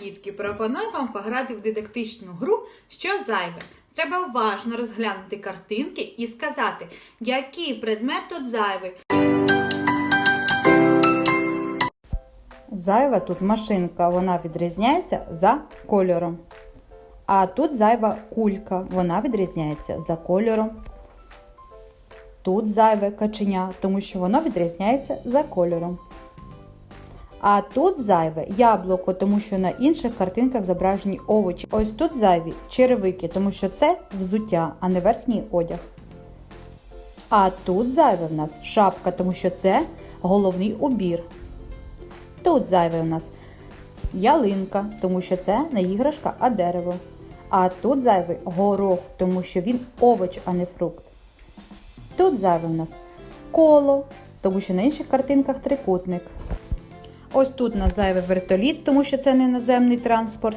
дітки, пропоную вам пограти в дидактичну гру Що зайве. Треба уважно розглянути картинки і сказати, який предмет тут зайвий. Зайва тут машинка, вона відрізняється за кольором. А тут зайва кулька, вона відрізняється за кольором. Тут зайве каченя, тому що воно відрізняється за кольором. А тут зайве яблуко, тому що на інших картинках зображені овочі. Ось тут зайві черевики, тому що це взуття, а не верхній одяг. А тут зайве в нас шапка, тому що це головний убір. Тут зайве у нас ялинка, тому що це не іграшка, а дерево. А тут зайвий горох, тому що він овоч, а не фрукт. Тут зайве у нас коло, тому що на інших картинках трикутник. Ось тут у нас зайвий вертоліт, тому що це не наземний транспорт.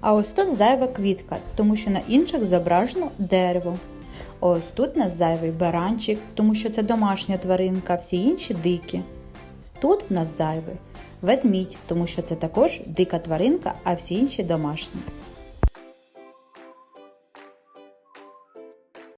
А ось тут зайва квітка, тому що на інших зображено дерево. Ось тут у нас зайвий баранчик, тому що це домашня тваринка, всі інші дикі. Тут в нас зайвий ведмідь, тому що це також дика тваринка, а всі інші домашні.